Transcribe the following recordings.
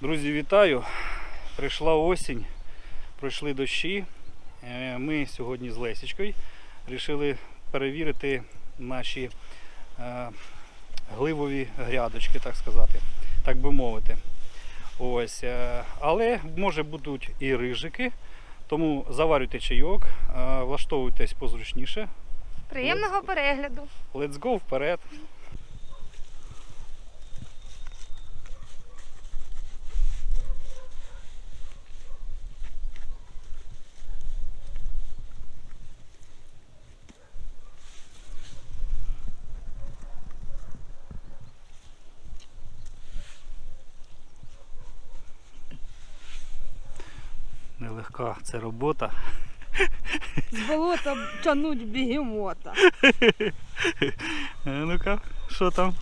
Друзі, вітаю! Прийшла осінь, пройшли дощі. Е, Ми сьогодні з Лесічкою вирішили перевірити наші е, гливові грядочки, так сказати, так би мовити. Ось, е, але може будуть і рижики, тому заварюйте чайок, влаштовуйтесь позручніше. Приємного перегляду. Let's go вперед! Нелегка це робота. З болота тянуть бігемота. А ну-ка, що там?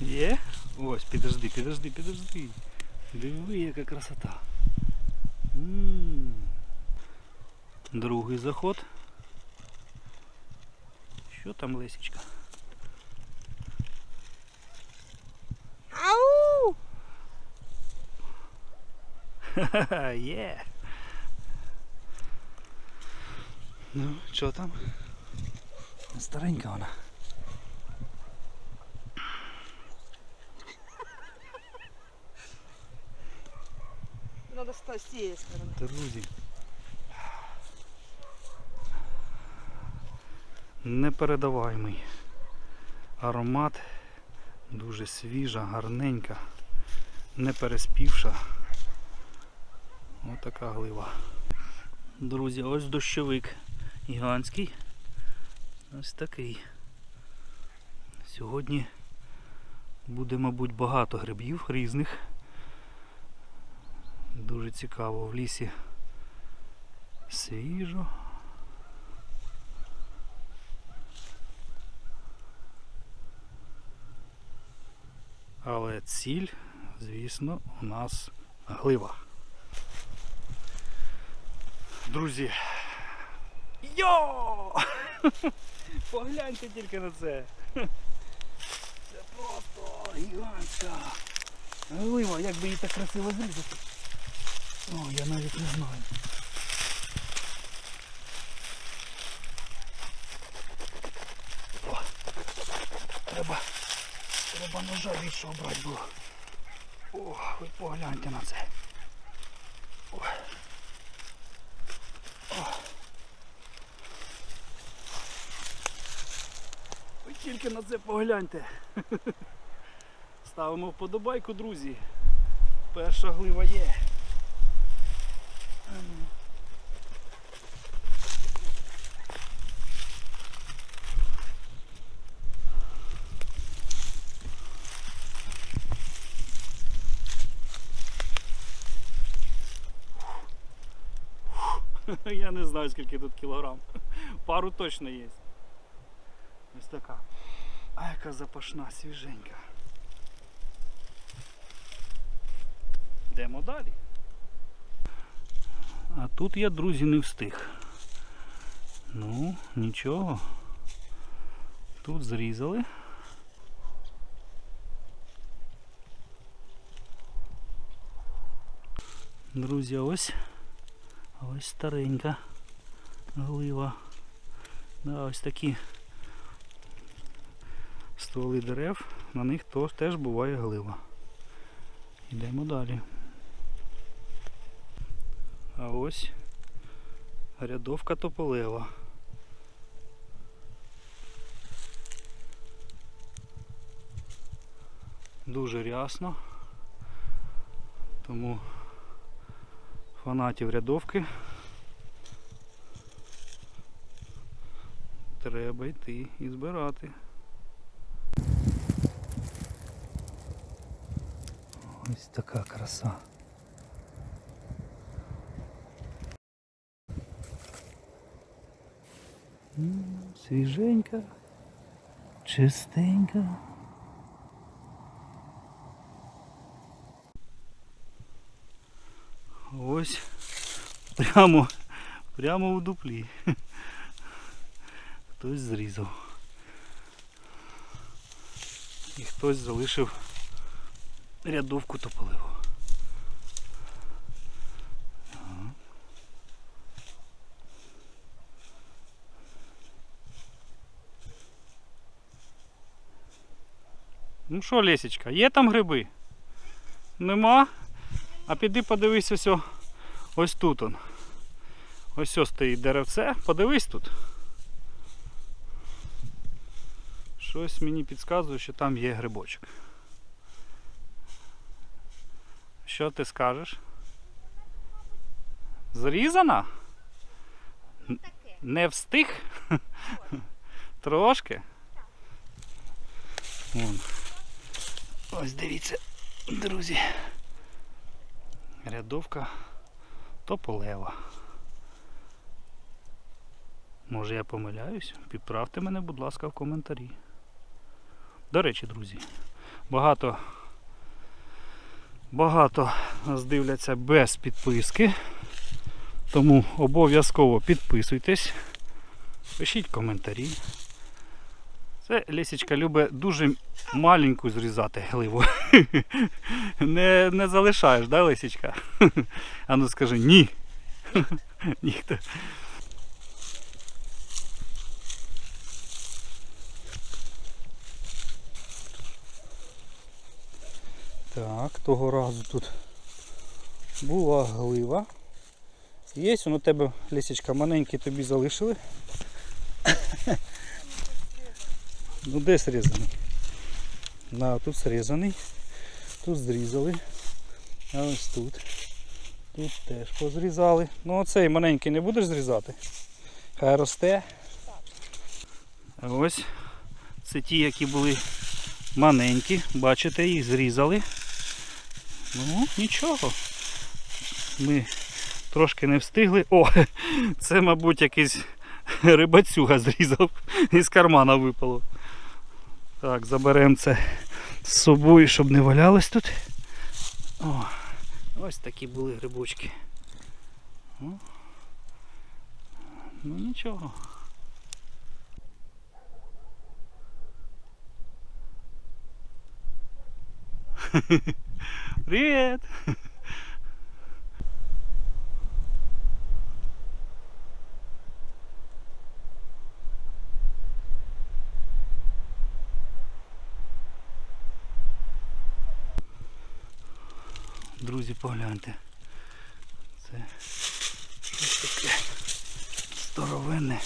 Є? Ось, підожди, підожди, підожди. Диви, яка красота. М. Другий заход. Що там, Лесічка? Ау! Ха-ха, є. Ну, що там? Старенька вона. Надо з цієї сторони. Друзі. Непередаваємий аромат, дуже свіжа, гарненька, не переспівша. Ось така глива. Друзі, ось дощовик гігантський. Ось такий. Сьогодні буде, мабуть, багато грибів різних. Дуже цікаво в лісі. Свіжо. Але ціль, звісно, у нас глива. Друзі. Йо! Погляньте тільки на це. Це просто гігантська глива, як би її так красиво зрізати. О, я навіть не знаю. О, треба, треба ножа більше обрати було. О, ви погляньте на це. О. О. Ви тільки на це погляньте. Ставимо вподобайку, друзі. Перша глива є. Я не знаю скільки тут кілограм. Пару точно є. Ось така. А яка запашна, свіженька. Йдемо далі. А тут я, друзі, не встиг. Ну, нічого. Тут зрізали. Друзі, ось ось старенька глива. Да, ось такі стволи дерев, на них то- теж буває глива. Йдемо далі. А ось рядовка тополева. Дуже рясно. Тому фанатів рядовки треба йти і збирати. Ось така краса. М, Свіженька, чистенька. Ось прямо, прямо у дуплі. Хтось зрізав. І хтось залишив рядовку тополиву. Ну що, Лесічка, є там гриби? Нема. А піди подивись ось ось тут. он. Ось ось стоїть деревце. Подивись тут. Щось мені підказує, що там є грибочок. Що ти скажеш? Зрізана? Не встиг? Трошки. Вон. Ось дивіться, друзі. Рядовка тополева. Може я помиляюсь? Підправте мене, будь ласка, в коментарі. До речі, друзі, багато, багато нас дивляться без підписки. Тому обов'язково підписуйтесь, пишіть коментарі. Це Лісічка любить дуже маленьку зрізати гливу. Не, не залишаєш, да, Лисічка? А ну скажи ні. Ніхто. Так, того разу тут була глива. Є, он у тебе, Лісічка, маленький тобі залишили. Ну де срізаний? На, тут срізаний. Тут зрізали. А ось тут. Тут теж позрізали. Ну оцей маленький не будеш зрізати. Хай росте. Ось це ті, які були маленькі. Бачите, їх зрізали. Ну, нічого. Ми трошки не встигли. О, це, мабуть, якийсь рибацюга зрізав. Із кармана випало. Так, заберемо це з собою, щоб не валялось тут. О, ось такі були грибочки. Ну нічого. Привіт! Друзі, погляньте. Це щось таке здоровенне.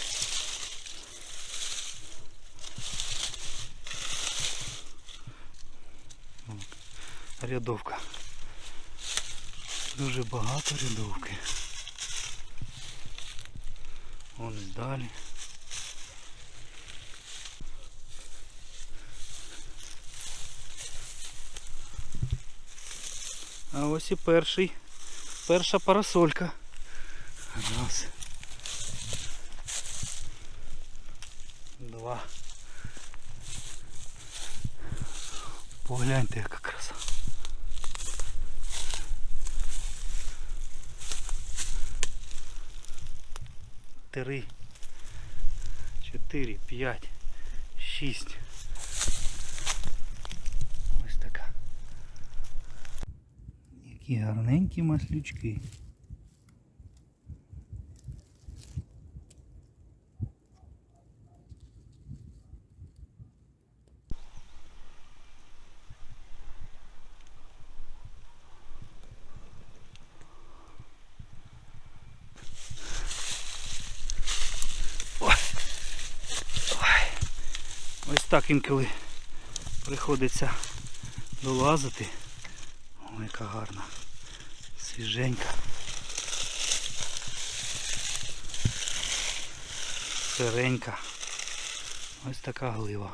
Рядовка. Дуже багато рядовки. Вон далі. А ось і перший, перша парасолька. Раз. Два. Погляньте, яка краса. Три. Чотири, п'ять, шість. Ось така. Які гарненькі маслючки. Так інколи приходиться долазити. Ой, яка гарна. Свіженька. Сиренька. Ось така глива.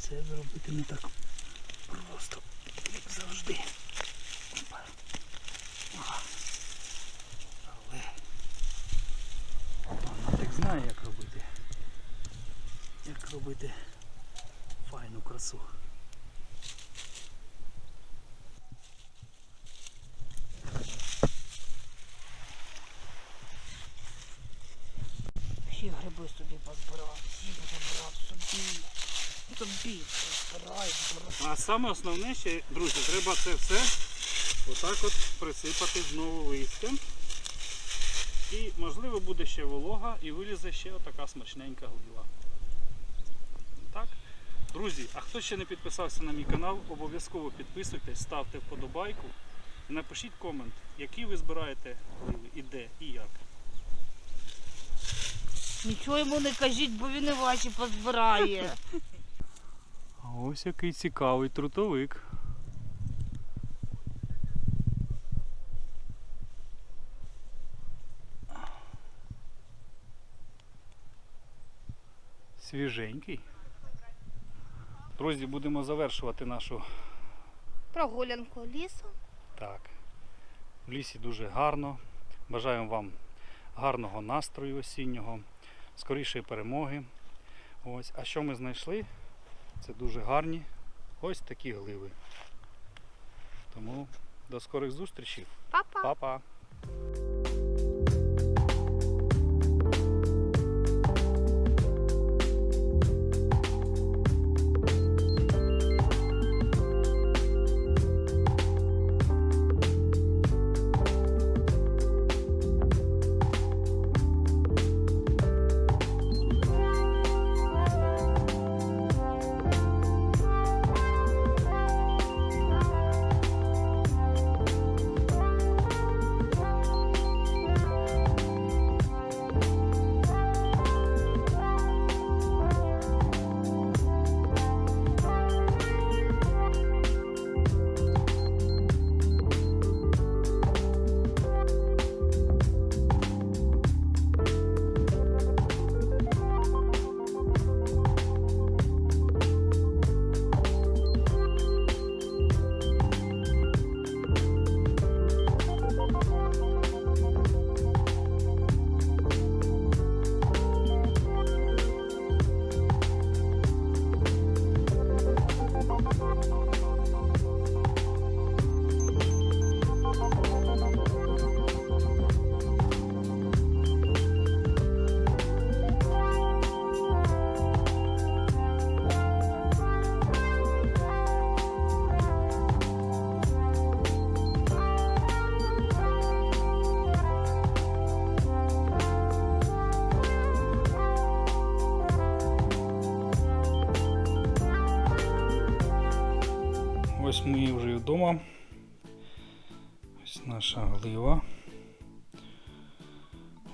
Це зробити не так завжди. Але вона так знає, як робити. Як робити файну красу. Всі гриби собі позбирав, всі позбирав собі. А саме основне ще, друзі, треба це все Отак от присипати знову листям. І можливо буде ще волога і вилізе ще отака смачненька глива. Так. Друзі, а хто ще не підписався на мій канал, обов'язково підписуйтесь, ставте вподобайку і напишіть комент, які ви збираєте гливи, і де, і як. Нічого йому не кажіть, бо він і ваші позбирає. Ось який цікавий трутовик. Свіженький. Друзі, будемо завершувати нашу Прогулянку лісом. так. В лісі дуже гарно. Бажаємо вам гарного настрою осіннього, скорішої перемоги. Ось. А що ми знайшли? Це дуже гарні ось такі гливи. Тому до скорих зустрічей. Папа.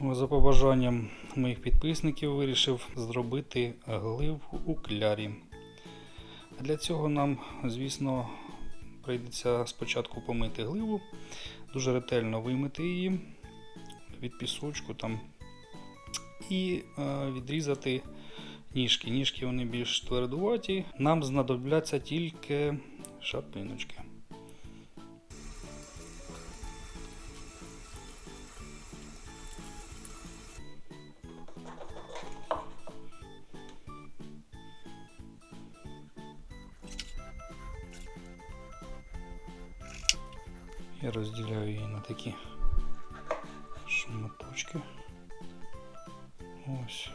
Ось За побажанням моїх підписників вирішив зробити гливу у клярі. Для цього нам, звісно, прийдеться спочатку помити гливу, дуже ретельно вимити її від пісочку там, і е, відрізати ніжки. Ніжки вони більш твердуваті. Нам знадобляться тільки шапиночки. Я розділяю її на такі шматочки. Ось.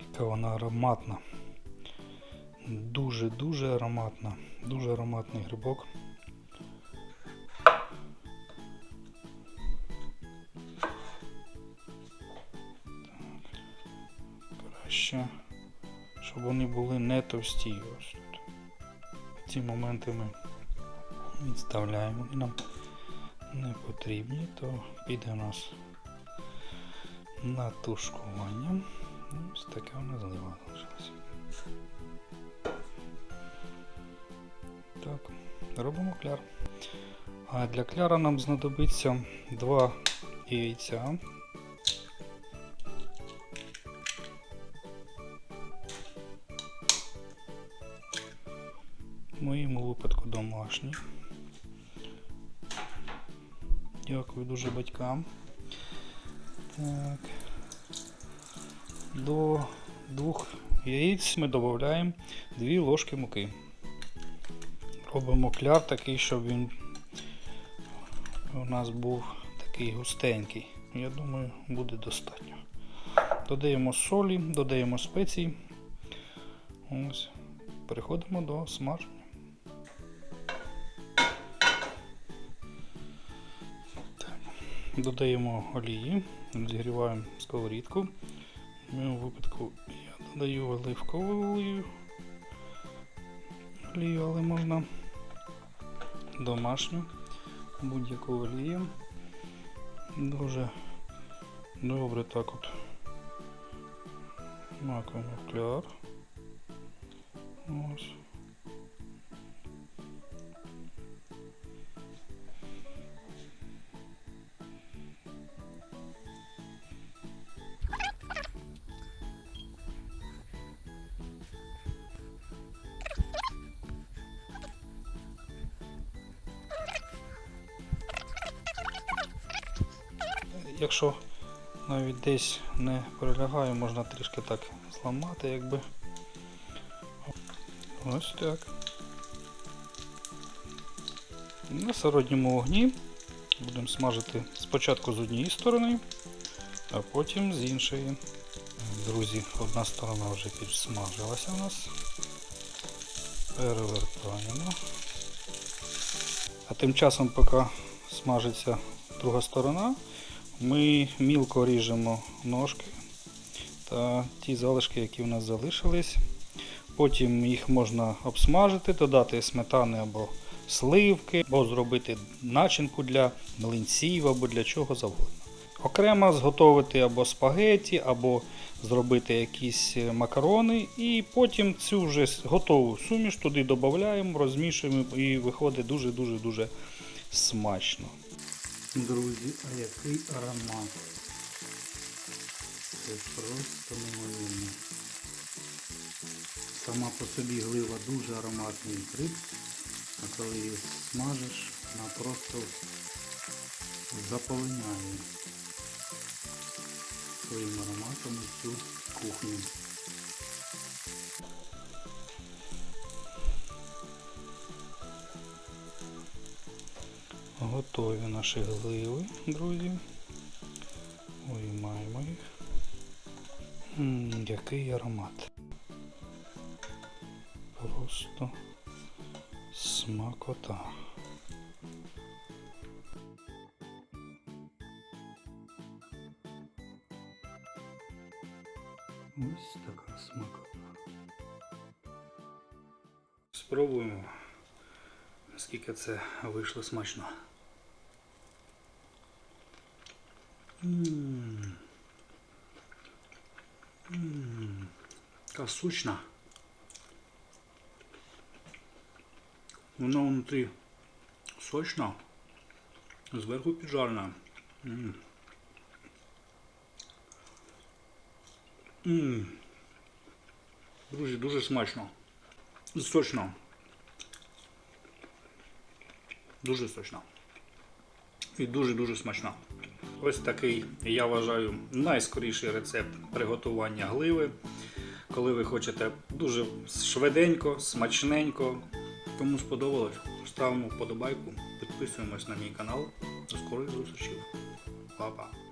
Яка вона ароматна. Дуже-дуже ароматна. Дуже ароматний грибок. Краще, щоб вони були не товсті. Ось. Ці моменти ми відставляємо. Вони нам не потрібні, то піде у нас на тушкування. Ось така у нас злива залишилася. Так, робимо кляр. А для кляра нам знадобиться два яйця. В моєму випадку домашні. Дякую дуже батькам. Так. До двох яєць ми додаємо 2 ложки муки. Робимо кляр такий, щоб він у нас був такий густенький. Я думаю, буде достатньо. Додаємо солі, додаємо спецій. Ось. Переходимо до смаження. Додаємо олії, розігріваємо сковорідку. В моєму випадку я додаю оливкову олію. Олію, але можна домашню, будь-яку олію. Дуже добре так от макаємо в кляр. Ось. Якщо навіть десь не прилягає, можна трішки так зламати, якби. Ось так. На середньому вогні будемо смажити спочатку з однієї сторони, а потім з іншої. Друзі, одна сторона вже підсмажилася у нас. Перевертаємо. А тим часом, поки смажиться друга сторона, ми мілко ріжемо ножки та ті залишки, які у нас залишились. Потім їх можна обсмажити, додати сметани або сливки, або зробити начинку для млинців або для чого завгодно. Окремо зготовити або спагеті, або зробити якісь е, макарони, і потім цю вже готову суміш туди додаємо, розмішуємо і виходить дуже-дуже дуже смачно. Друзі, а який аромат. Це просто неймовірно. Сама по собі глива дуже ароматний гриб, а коли її смажиш, вона просто заполоняє своїм ароматом цю кухню. Готові наші гливи, друзі. Виймаємо їх. Який аромат. Просто смакота. Ось така смакота. Спробуємо, наскільки це вийшло смачно. Сучна. Воно внутрі сочно, зверху піджарена. М. М. Друзі, дуже смачно. Сочно. Дуже сочно. І дуже-дуже смачно. Ось такий, я вважаю, найскоріший рецепт приготування гливи. Коли ви хочете дуже швиденько, смачненько. Кому сподобалось, ставимо вподобайку, підписуємось на мій канал. До скорих зустрічей. Па-па.